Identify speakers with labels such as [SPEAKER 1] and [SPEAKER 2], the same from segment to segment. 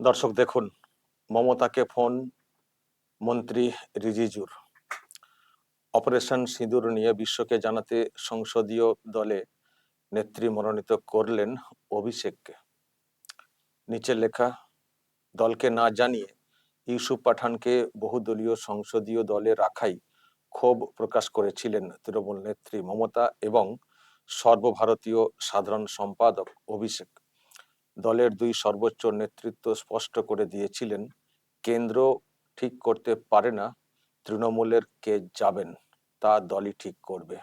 [SPEAKER 1] দর্শক দেখুন, মমতাকে ফোন মন্ত্রী রিজিজুর। অপারেশন সিঁদুর নিয়ে বিশ্বকে জানাতে সংসদীয় দলে নেত্রী মনোনীত করলেন অভিষেককে নিচে লেখা, দলকে না জানিয়ে ইউসুফ পাঠানকে বহুদলীয় সংসদীয় দলে রাখাই ক্ষোভ প্রকাশ করেছিলেন তৃণমূল নেত্রী মমতা এবং সর্বভারতীয় সাধারণ সম্পাদক অভিষেক। দলের দুই সর্বোচ্চ নেতৃত্ব স্পষ্ট করে দিয়েছিলেন, কেন্দ্র ঠিক করতে পারে না, তৃণমূলের কে যাবেন, তা দলই ঠিক করবে।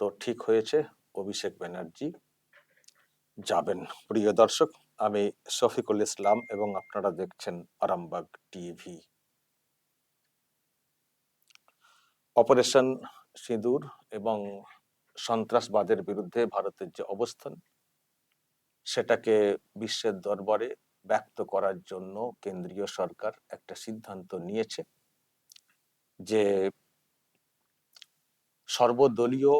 [SPEAKER 1] তো ঠিক হয়েছে, অভিষেক ব্যানার্জি যাবেন। প্রিয় দর্শক, আমি শফিকুল ইসলাম এবং আপনারা দেখছেন আরামবাগ টিভি। অপারেশন সিঁদুর এবং সন্ত্রাসবাদের বিরুদ্ধে ভারতের যে অবস্থান সেটাকে বিশ্বের দরবারে ব্যক্ত করার জন্য কেন্দ্রীয় সরকার একটা সিদ্ধান্ত নিয়েছে যে সর্বদলীয়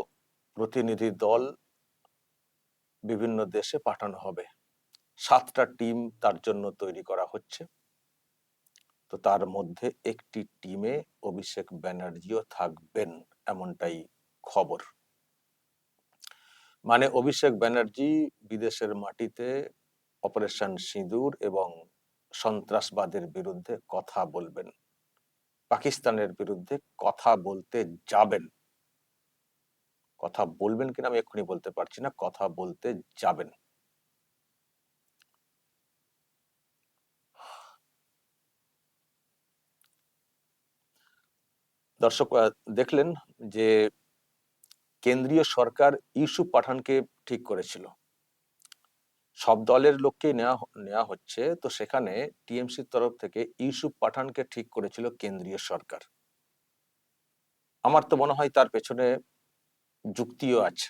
[SPEAKER 1] প্রতিনিধি দল বিভিন্ন দেশে পাঠানো হবে। সাতটা টিম তার জন্য তৈরি করা হচ্ছে। তো তার মধ্যে একটি টিমে অভিষেক ব্যানার্জিও থাকবেন এমনটাই খবর। মানে অভিষেক ব্যানার্জি বিদেশের মাটিতে অপারেশন সিঁদুর এবং সন্ত্রাসবাদের বিরুদ্ধে কথা বলবেন। পাকিস্তানের বিরুদ্ধে কথা বলতে যাবেন। কথা বলবেন কিনা আমি এক্ষুনি বলতে পারছি না, কথা বলতে যাবেন। দর্শক দেখলেন যে কেন্দ্রীয় সরকার ইউসুফ পাঠানকে ঠিক করেছিল। সব দলের লোককেই নেওয়া নেওয়া হচ্ছে, তো সেখানে টিএমসির তরফ থেকে ইউসুফ পাঠানকে ঠিক করেছিল কেন্দ্রীয় সরকার। আমার তো মনে হয় তার পেছনে যুক্তিও আছে।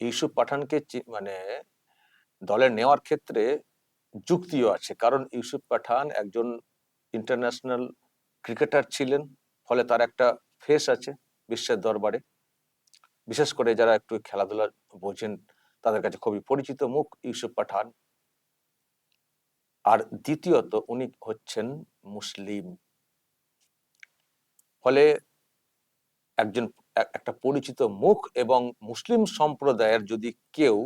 [SPEAKER 1] ইউসুফ পাঠানকে মানে দলে নেওয়ার ক্ষেত্রে যুক্তিও আছে, কারণ ইউসুফ পাঠান একজন ইন্টারন্যাশনাল ক্রিকেটার ছিলেন, ফলে তার একটা ফেস আছে বিশ্বের দরবারে। বিশেষ করে যারা একটু খেলাধুলা বোঝেন, তাদের কাছে খুবই পরিচিত মুখ ইউসুফ পাঠান। আর দ্বিতীয়ত উনি হচ্ছেন মুসলিম। ফলে একজন, একটা পরিচিত মুখ এবং মুসলিম সম্প্রদায়ের যদি কেউ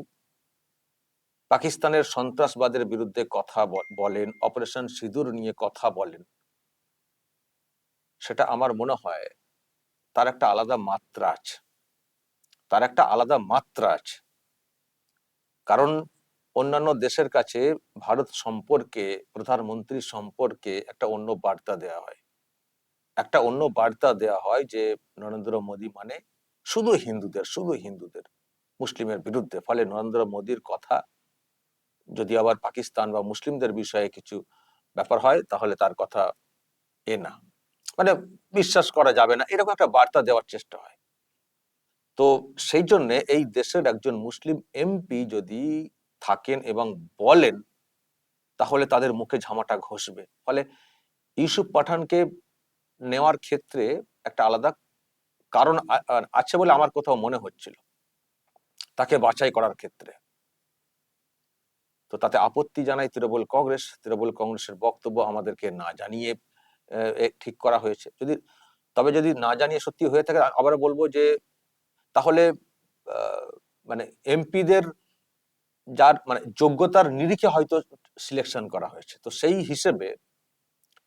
[SPEAKER 1] পাকিস্তানের সন্ত্রাসবাদের বিরুদ্ধে কথা বলেন, অপারেশন সিঁদুর নিয়ে কথা বলেন, সেটা আমার মনে হয় তার একটা আলাদা মাত্রা আছে। তার একটা আলাদা মাত্রা আছে। কারণ অন্যান্য দেশের কাছে ভারত সম্পর্কে, প্রধানমন্ত্রী সম্পর্কে একটা অন্য বার্তা দেওয়া হয়। একটা অন্য বার্তা দেওয়া হয় যে, নরেন্দ্র মোদী মানে শুধু হিন্দুদের শুধু হিন্দুদের, মুসলিমের বিরুদ্ধে। ফলে নরেন্দ্র মোদীর কথা যদি আবার পাকিস্তান বা মুসলিমদের বিষয়ে কিছু ব্যাপার হয়, তাহলে তার কথা এ না। মানে বিশ্বাস করা যাবে না। এরকম একটা বার্তা দেওয়ার চেষ্টা হয়। তো সেই জন্য এই দেশের একজন মুসলিম এমপি যদি থাকেন এবং বলেন, তাহলে তাদের মুখে ঝামাটা ঘষবে। ফলে ইউসুফ পাঠানকে নেওয়ার ক্ষেত্রে একটা আলাদা কারণ আছে বলে আমার কোথাও মনে হচ্ছিল, তাকে বাছাই করার ক্ষেত্রে। তো তাতে আপত্তি জানাই তৃণমূল কংগ্রেস, তৃণমূল কংগ্রেসের বক্তব্য আমাদেরকে না জানিয়ে ঠিক করা হয়েছে। যদি, তবে যদি না জানিয়ে সত্যি হয়ে থাকে আবার বলব যে তাহলে মানে এমপিদের যার মানে যোগ্যতার নিরিখে হয়তো সিলেকশন করা হয়েছে। তো সেই হিসেবে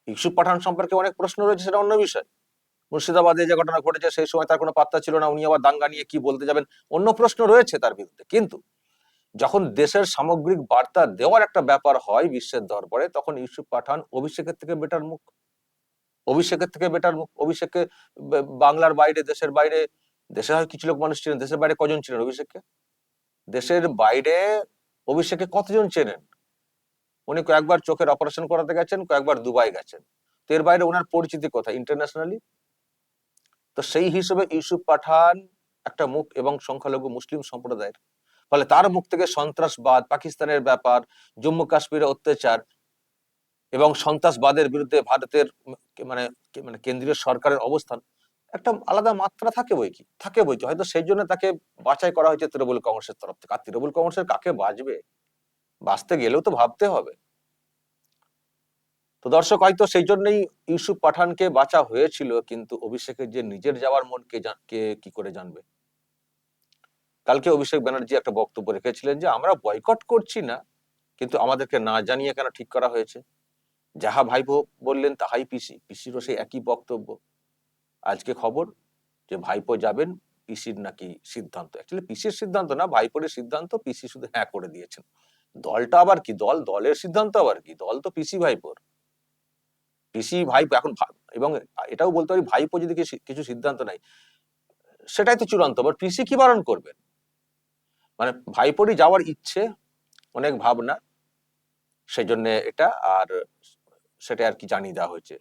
[SPEAKER 1] ইউসুফ পাঠান সম্পর্কে অনেক প্রশ্ন রয়েছে, সেটা অন্য বিষয়। মুর্শিদাবাদে যে ঘটনা ঘটেছে, সেই সময় তার কোনো পাত্তা ছিল না, উনি আবার দাঙ্গা নিয়ে কি বলতে যাবেন, অন্য প্রশ্ন রয়েছে তার বিরুদ্ধে। কিন্তু যখন দেশের সামগ্রিক বার্তা দেওয়ার একটা ব্যাপার হয় বিশ্বের দরবারে, তখন ইউসুফ পাঠান অভিষেকের থেকে বেটার মুখ। অভিষেকের থেকে বেটার মুখ। অভিষেককে বাংলার বাইরে, দেশের বাইরে দেশে হয় কিছু লোক মানুষ ছিলেন দেশের বাইরে কজন ছিলেন অভিষেককে? দেশের বাইরে অভিষেকে কতজন চেনেন? উনি কয়েকবার চোখের অপারেশন করাতে গেছেন, কয়েকবার দুবাই গেছেন। তো এর বাইরে ওনার পরিচিতি কোথায়? ইন্টারন্যাশনালি তো সেই হিসেবে ইউসুফ পাঠান একটা মুখ এবং সংখ্যালঘু মুসলিম সম্প্রদায়ের। ফলে তার মুখ থেকে সন্ত্রাসবাদ, পাকিস্তানের ব্যাপার, জম্মু কাশ্মীরে অত্যাচার এবং সন্ত্রাসবাদের বিরুদ্ধে ভারতের মানে মানে কেন্দ্রীয় সরকারের অবস্থান একটা আলাদা মাত্রা থাকে বই কি থাকে বই কি হয়তো সেই জন্য তাকে বাছাই করা হয়েছে তৃণমূল কংগ্রেসের তরফ থেকে। আর তৃণমূল কংগ্রেসের কাকে বাঁচবে বাঁচতে গেলেও তো ভাবতে হবে। তো দর্শক, হয়তো সেই জন্যই ইউসুফ পাঠানকে বাঁচা হয়েছিল, কিন্তু অভিষেকের যে নিজের যাওয়ার মন কে কে কি করে জানবে? কালকে অভিষেক ব্যানার্জি একটা বক্তব্য রেখেছিলেন যে, আমরা বয়কট করছি না, কিন্তু আমাদেরকে না জানিয়ে কেন ঠিক করা হয়েছে? যাহা ভাইপো বললেন, তাহাই পিসি। পিসিরও সেই একই বক্তব্য। আজকে খবর যে ভাইপো যাবেন পিসির নাকি সিদ্ধান্ত। অ্যাকচুয়ালি পিসির সিদ্ধান্ত না ভাইপোরের সিদ্ধান্ত পিসি শুধু হ্যাঁ করে দিয়েছেন। দলটা আবার কি দল? দলের সিদ্ধান্ত আবার কি? দল তো পিসি ভাইপোর। পিসি ভাইপো এখন এবং এটাও বলতে পারি ভাইপো যদি কিছু সিদ্ধান্ত নাই সেটাই তো চূড়ান্ত। আবার পিসি কি বারণ করবেন? মানে ভাইপোরই যাওয়ার ইচ্ছে, অনেক ভাবনা সেই জন্য এটা আর সেটা আর কি জানিয়ে দেওয়া হয়েছে।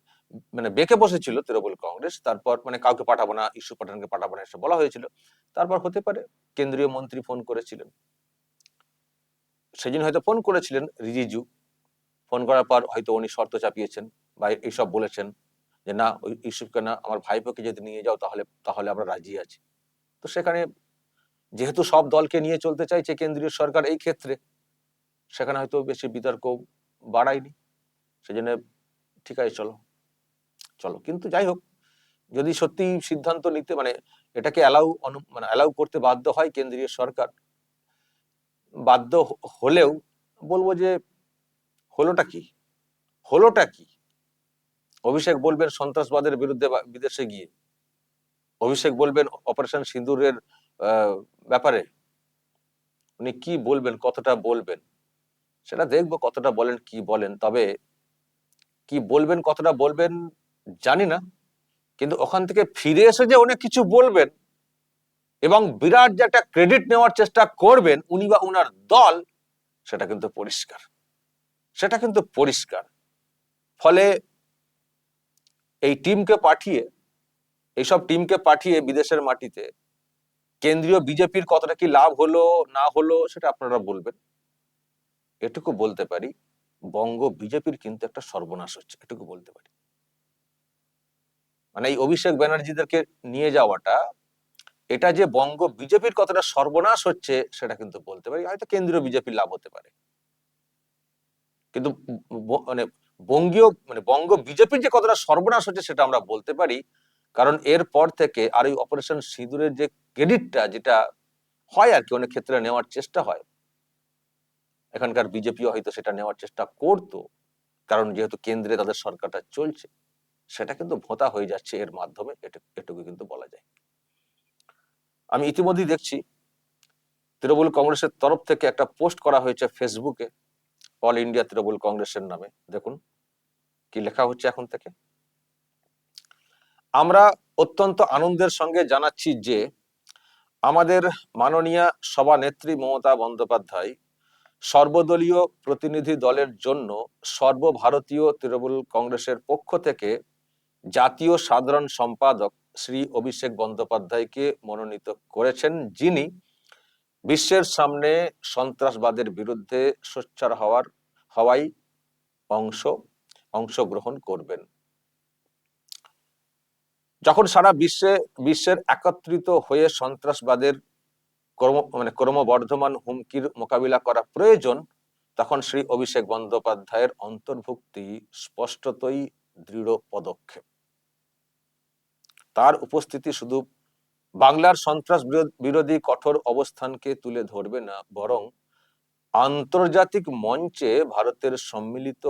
[SPEAKER 1] মানে বেঁকে বসেছিল তৃণমূল কংগ্রেস, তারপর মানে কাউকে পাঠাবো না, ইস্যু পাঠানকে পাঠাবো না বলা হয়েছিল। তারপর হতে পারে কেন্দ্রীয় মন্ত্রী ফোন করেছিলেন। সেদিন হয়তো ফোন করেছিলেন রিজিজু। ফোন করার পর হয়তো উনি শর্ত চাপিয়েছেন বা এইসব বলেছেন যে, না, ওই ইস্যুকে না, আমার ভাইপোকে যদি নিয়ে যাও তাহলে তাহলে আমরা রাজি আছি। তো সেখানে যেহেতু সব দলকে নিয়ে চলতে চাইছে কেন্দ্রীয় সরকার এই ক্ষেত্রে, সেখানে হয়তো বেশি বিতর্ক বাড়ায়নি। সেজন্য ঠিক আছে, চলো। চলো। কিন্তু যাই হোক, যদি সত্যি সিদ্ধান্ত নিতে মানে এটাকে অ্যালাউ মানে অ্যালাউ করতে বাধ্য হয় কেন্দ্রীয় সরকার, বাধ্য হলেও বলব যে হলোটা কি? হলোটা কি? অভিষেক বলবেন সন্ত্রাসবাদের বিরুদ্ধে বিদেশে গিয়ে। অভিষেক বলবেন অপারেশন সিঁদুরের ব্যাপারে। উনি কি বলবেন, কতটা বলবেন? সেটা দেখব কতটা বলেন, কি বলেন। তবে কি বলবেন, কতটা বলবেন জানি না, কিন্তু ওখান থেকে ফিরে এসে যে অনেক কিছু বলবেন এবং বিরাট যে একটা ক্রেডিট নেওয়ার চেষ্টা করবেন, উনি বা উনার দল, সেটা কিন্তু পরিষ্কার। সেটা কিন্তু পরিষ্কার। ফলে এই টিমকে পাঠিয়ে, এইসব টিমকে পাঠিয়ে বিদেশের মাটিতে, কেন্দ্রীয় বিজেপির কতটা কি লাভ হলো, না হলো, সেটা আপনারা বলবেন। এটুকু বলতে পারি, বঙ্গ বিজেপির কিন্তু একটা সর্বনাশ হচ্ছে, এটুকু বলতে পারি। মানে এই অভিষেক ব্যানার্জিদেরকে নিয়ে যাওয়াটা, এটা যে বঙ্গ বিজেপির কতটা সর্বনাশ হচ্ছে সেটা কিন্তু বলতে পারি। হয়তো কেন্দ্রীয় বিজেপির লাভ হতে পারে। কিন্তু মানে বঙ্গীয় মানে বঙ্গ বিজেপির যে কতটা সর্বনাশ হচ্ছে সেটা আমরা বলতে পারি। কারণ এর পর থেকে আর ওই অপারেশন সিঁদুরের যে ক্রেডিটটা যেটা হয় আর কি, অনেক ক্ষেত্রে নেওয়ার চেষ্টা হয়। এখানকার বিজেপিও হয়তো সেটা নেওয়ার চেষ্টা করতো। কারণ যেহেতু কেন্দ্রে তাদের সরকারটা চলছে। সেটা কিন্তু ভোতা হয়ে যাচ্ছে এর মাধ্যমে এটুকু কিন্তু বলা যায়। আমি ইতিমধ্যেই দেখছি, তৃণমূল কংগ্রেসের তরফ থেকে একটা পোস্ট করা হয়েছে ফেসবুকে, অল ইন্ডিয়া তৃণমূল কংগ্রেসের নামে। দেখুন, কি লেখা হচ্ছে এখন থেকে? আমরা অত্যন্ত আনন্দের সঙ্গে জানাচ্ছি যে, আমাদের মাননীয় সভানেত্রী মমতা বন্দ্যোপাধ্যায় সর্বদলীয় প্রতিনিধি দলের জন্য সর্বভারতীয় তৃণমূল কংগ্রেসের পক্ষ থেকে জাতীয় সাধারণ সম্পাদক শ্রী অভিষেক বন্দ্যোপাধ্যায়কে মনোনীত করেছেন, যিনি বিশ্বের সামনে সন্ত্রাসবাদের বিরুদ্ধে সোচ্চার হওয়ার, হওয়াই অংশ, অংশগ্রহণ করবেন। যখন সারা বিশ্বে, বিশ্বের একত্রিত হয়ে সন্ত্রাসবাদের ক্রম মানে ক্রমবর্ধমান হুমকির মোকাবিলা করা প্রয়োজন, তখন শ্রী অভিষেক বন্দ্যোপাধ্যায়ের অন্তর্ভুক্তি স্পষ্টতই দৃঢ় পদক্ষেপ। তার উপস্থিতি শুধু বাংলার সন্ত্রাস বিরো- বিরোধী কঠোর অবস্থানকে তুলে ধরবে না, বরং আন্তর্জাতিক মঞ্চে ভারতের সম্মিলিত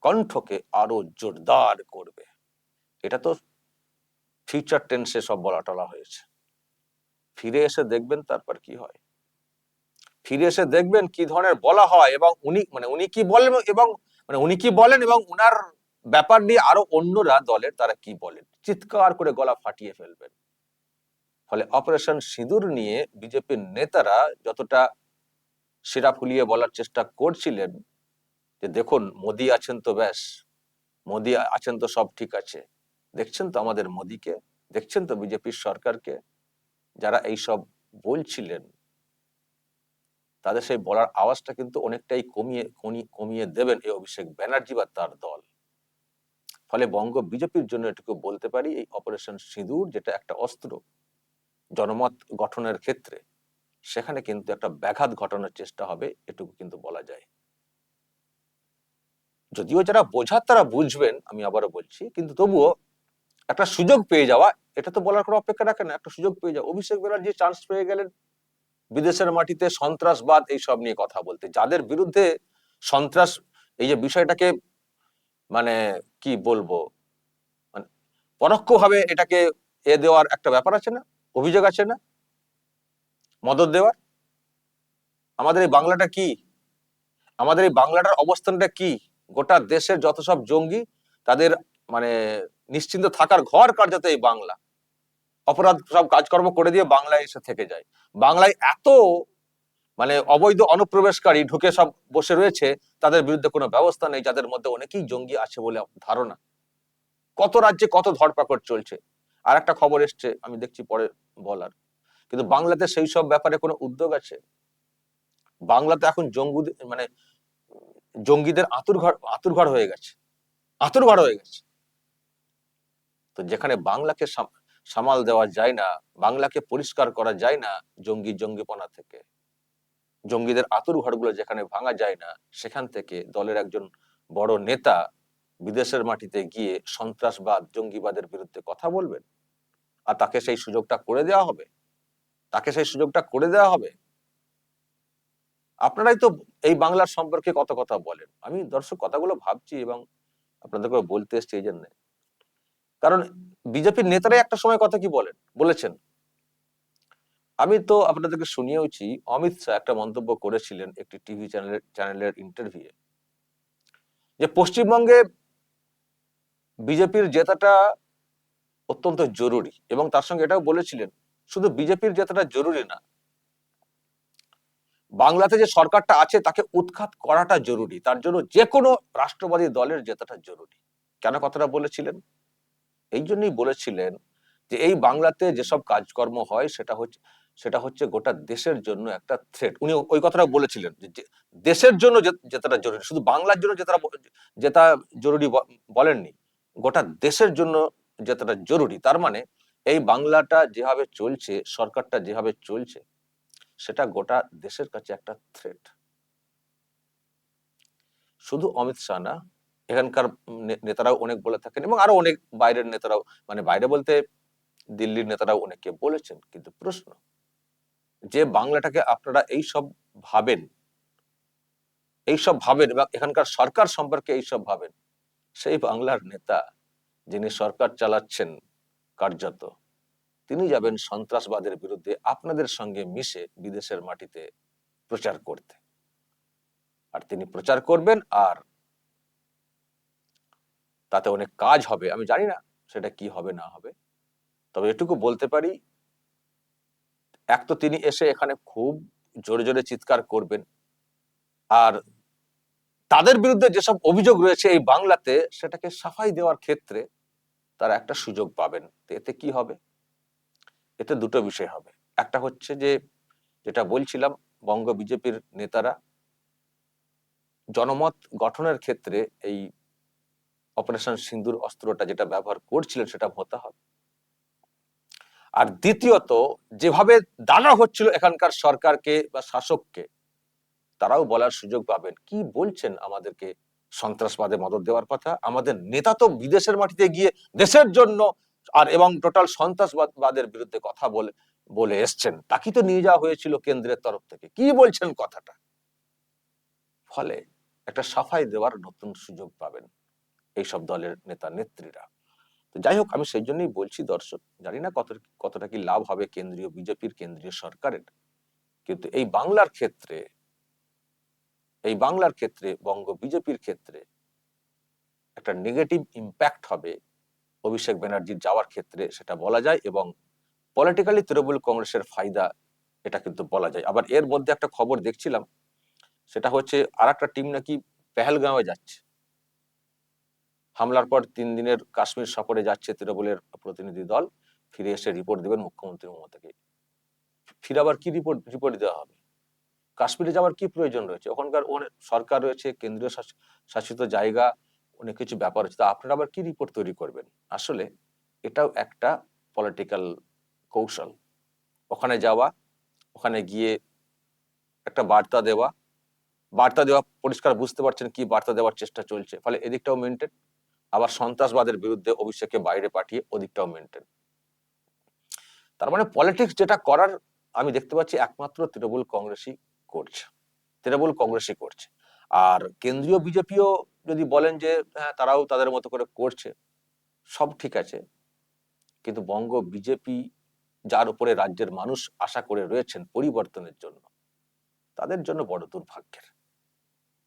[SPEAKER 1] কণ্ঠকে আরও জোরদার করবে। এটা তো ফিউচার টেন্সে সব বলা টলা হয়েছে। ফিরে এসে দেখবেন তারপর কি হয়। ফিরে এসে দেখবেন কি ধরনের বলা হয় এবং উনি মানে উনি কি বলেন এবং মানে উনি কি বলেন এবং উনার ব্যাপার নিয়ে আরও অন্যরা দলের তারা কি বলেন। চিৎকার করে গলা ফাটিয়ে ফেলবেন। ফলে অপারেশন সিঁদুর নিয়ে বিজেপির নেতারা যতটা শিরা ফুলিয়ে বলার চেষ্টা করছিলেন যে, দেখুন, মোদি আছেন তো ব্যাস, মোদি আছেন তো সব ঠিক আছে। দেখছেন তো আমাদের মোদিকে, দেখছেন তো বিজেপির সরকারকে, যারা এই সব বলছিলেন। তাদের সেই বলার আওয়াজটা কিন্তু অনেকটাই কমিয়ে কমিয়ে দেবেন এই অভিষেক ব্যানার্জি বা তার দল। ফলে বঙ্গ বিজেপির জন্য এটুকু বলতে পারি, এই অপারেশন সিঁদুর যেটা একটা অস্ত্র জনমত গঠনের ক্ষেত্রে, সেখানে কিন্তু একটা ব্যাঘাত ঘটানোর চেষ্টা হবে, এটুকু কিন্তু বলা যায়। যদিও যারা বোঝার তারা বুঝবেন, আমি আবারও বলছি, কিন্তু তবুও একটা সুযোগ পেয়ে যাওয়া, এটা তো বলার কোনো অপেক্ষা রাখে না, একটা সুযোগ পেয়ে যাওয়া। অভিষেক ব্যানার্জি চান্স পেয়ে গেলেন, বিদেশের মাটিতে সন্ত্রাসবাদ এইসব নিয়ে কথা বলতে। যাদের বিরুদ্ধে সন্ত্রাস, এই যে বিষয়টাকে মানে কি বলব? মানে পরোক্ষভাবে এটাকে এ দেওয়ার একটা ব্যাপার আছে না? অভিযোগ আছে না? মদত দেওয়ার? আমাদের এই বাংলাটা কি? আমাদের এই বাংলাটার অবস্থানটা কি? গোটা দেশের যত সব জঙ্গি, তাদের মানে নিশ্চিন্ত থাকার ঘর কার্যত এই বাংলা? অপরাধ সব কাজকর্ম করে দিয়ে বাংলায় এসে থেকে যায়। বাংলায় এত মানে অবৈধ অনুপ্রবেশকারী ঢুকে সব বসে রয়েছে, তাদের বিরুদ্ধে কোনো ব্যবস্থা নেই, যাদের মধ্যে অনেকেই জঙ্গি আছে বলে ধারণা। কত রাজ্যে কত ধরপাকড় চলছে? আর একটা খবর এসছে, আমি দেখছি পরে বলার। কিন্তু বাংলাতে সেই সব ব্যাপারে কোনো উদ্যোগ আছে? বাংলাতে এখন জঙ্গু মানে জঙ্গিদের আতুর ঘর আতুর ঘর হয়ে গেছে। আতুর ঘর হয়ে গেছে। তো যেখানে বাংলাকে সামাল দেওয়া যায় না, বাংলাকে পরিষ্কার করা যায় না জঙ্গি জঙ্গিপনা থেকে জঙ্গিদের আতুর ঘরগুলো যেখানে ভাঙা যায় না, সেখান থেকে দলের একজন বড় নেতা বিদেশের মাটিতে গিয়ে সন্ত্রাসবাদ, জঙ্গিবাদের বিরুদ্ধে কথা বলবেন? আর তাকে সেই সুযোগটা করে দেওয়া হবে? তাকে সেই সুযোগটা করে দেওয়া হবে? আপনারাই তো এই বাংলার সম্পর্কে কত কথা বলেন। আমি দর্শক কথাগুলো ভাবছি এবং আপনাদেরকে বলতে এসছি এই জন্য। কারণ বিজেপির নেতারাই একটা সময় কথা কি বলেন? বলেছেন আমি তো আপনাদেরকে শুনিয়েওছি, অমিত শাহ একটা মন্তব্য করেছিলেন একটি টিভি চ্যানেলের চ্যানেলের ইন্টারভিউ যে পশ্চিমবঙ্গে বিজেপির জেতাটা অত্যন্ত জরুরি এবং তার সঙ্গে এটাও বলেছিলেন, শুধু বিজেপির জেতাটা জরুরি না, বাংলাতে যে সরকারটা আছে তাকে উৎখাত করাটা জরুরি, তার জন্য যে কোনো রাষ্ট্রবাদী দলের জেতাটা জরুরি। কেন কথাটা বলেছিলেন? এই জন্যই বলেছিলেন যে এই বাংলাতে যেসব কাজকর্ম হয় সেটা হচ্ছে সেটা হচ্ছে গোটা দেশের জন্য একটা থ্রেট উনি ওই কথাটা বলেছিলেন দেশের জন্য জেতাটা জরুরি, শুধু বাংলার জন্য জেতাটা জেতা জরুরি বলেননি, গোটা দেশের জন্য জেতাটা জরুরি, তার মানে এই বাংলাটা যেভাবে চলছে, সরকারটা যেভাবে চলছে, সেটা গোটা দেশের কাছে একটা থ্রেট শুধু অমিত শাহ না, এখানকার নেতারাও অনেক বলে থাকেন এবং আরও অনেক বাইরের নেতারাও মানে বাইরে বলতে দিল্লির নেতারাও অনেকে বলেছেন, কিন্তু প্রশ্ন যে বাংলাটাকে আপনারা এই সব ভাবেন এই সব ভাবেন এবং এখানকার সরকার সম্পর্কে এই সব ভাবেন, সেই বাংলার নেতা যিনি সরকার চালাচ্ছেন কার্যত, তিনি যাবেন সন্ত্রাসবাদের বিরুদ্ধে আপনাদের সঙ্গে মিশে বিদেশের মাটিতে প্রচার করতে। আর তিনি প্রচার করবেন আর তাতে অনেক কাজ হবে। আমি জানি না সেটা কি হবে, না হবে। তবে এটুকু বলতে পারি এক তো তিনি এসে এখানে খুব জোরে জোরে চিৎকার করবেন। আর তাদের বিরুদ্ধে যেসব অভিযোগ রয়েছে এই বাংলাতে, সেটাকে সাফাই দেওয়ার ক্ষেত্রে তারা একটা সুযোগ পাবেন। এতে কি হবে? এতে দুটো বিষয় হবে। একটা হচ্ছে যে, যেটা বলছিলাম, বঙ্গ বিজেপির নেতারা জনমত গঠনের ক্ষেত্রে এই অপারেশন সিন্দুর অস্ত্রটা যেটা ব্যবহার করছিলেন, সেটা হতে হবে। আর দ্বিতীয়ত, যেভাবে দানা হচ্ছিল এখানকার সরকারকে বা শাসককে, তারাও বলার সুযোগ পাবেন। কি বলছেন আমাদেরকে সন্ত্রাসবাদে মদত দেওয়ার কথা? আমাদের নেতা তো বিদেশের মাটিতে গিয়ে দেশের জন্য আর এবং টোটাল সন্ত্রাসবাদের বিরুদ্ধে কথা বলে বলে এসছেন। তাকে তো নিয়ে যাওয়া হয়েছিল কেন্দ্রের তরফ থেকে। কি বলছেন কথাটা? ফলে একটা সাফাই দেওয়ার নতুন সুযোগ পাবেন এইসব দলের নেতা নেত্রীরা তো যাই হোক, আমি সেই জন্যই বলছি দর্শক, জানি না কত, কতটা কি লাভ হবে কেন্দ্রীয় বিজেপির কেন্দ্রীয় সরকারের। কিন্তু এই বাংলার ক্ষেত্রে, এই বাংলার ক্ষেত্রে, বঙ্গ বিজেপির ক্ষেত্রে একটা নেগেটিভ ইম্প্যাক্ট হবে অভিষেক ব্যানার্জির যাওয়ার ক্ষেত্রে, সেটা বলা যায় এবং পলিটিক্যালি তৃণমূল কংগ্রেসের ফায়দা এটা কিন্তু বলা যায়। আবার এর মধ্যে একটা খবর দেখছিলাম, সেটা হচ্ছে আর একটা টিম নাকি পেহেলগাঁওয়ে যাচ্ছে। হামলার পর তিন দিনের কাশ্মীর সফরে যাচ্ছে তৃণমূলের প্রতিনিধি দল। ফিরে এসে রিপোর্ট দেবেন মুখ্যমন্ত্রী মমতাকে। ফিরে আবার কি রিপোর্ট রিপোর্ট দেওয়া হবে? কাশ্মীরে যাওয়ার কি প্রয়োজন রয়েছে? ওখানকার সরকার রয়েছে, কেন্দ্রীয় শাসিত জায়গা, অনেক কিছু ব্যাপার আছে তা আপনারা আবার কি রিপোর্ট তৈরি করবেন? আসলে এটাও একটা পলিটিক্যাল কৌশল। ওখানে যাওয়া, ওখানে গিয়ে একটা বার্তা দেওয়া। বার্তা দেওয়া, পরিষ্কার বুঝতে পারছেন কি বার্তা দেওয়ার চেষ্টা চলছে। ফলে এদিকটাও মেনটেন আবার সন্ত্রাসবাদের বিরুদ্ধে অভিষেককে বাইরে পাঠিয়ে ওদিকটাও মেনটেন তার মানে পলিটিক্স যেটা করার আমি দেখতে পাচ্ছি একমাত্র তৃণমূল কংগ্রেসই করছে, তৃণমূল কংগ্রেসই করছে। আর কেন্দ্রীয় বিজেপিও যদি বলেন যে হ্যাঁ তারাও তাদের মতো করে করছে, সব ঠিক আছে। কিন্তু বঙ্গ বিজেপি, যার উপরে রাজ্যের মানুষ আশা করে রয়েছেন পরিবর্তনের জন্য, তাদের জন্য বড় দুর্ভাগ্যের,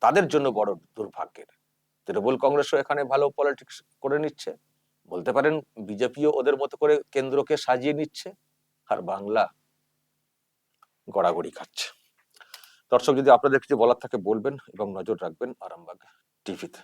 [SPEAKER 1] তাদের জন্য বড় দুর্ভাগ্যের। তৃণমূল কংগ্রেসও এখানে ভালো পলিটিক্স করে নিচ্ছে। বলতে পারেন বিজেপিও ওদের মতো করে কেন্দ্রকে সাজিয়ে নিচ্ছে আর বাংলা গড়াগড়ি খাচ্ছে। দর্শক, যদি আপনাদের কিছু বলার থাকে বলবেন এবং নজর রাখবেন আরামবাগ টিভিতে।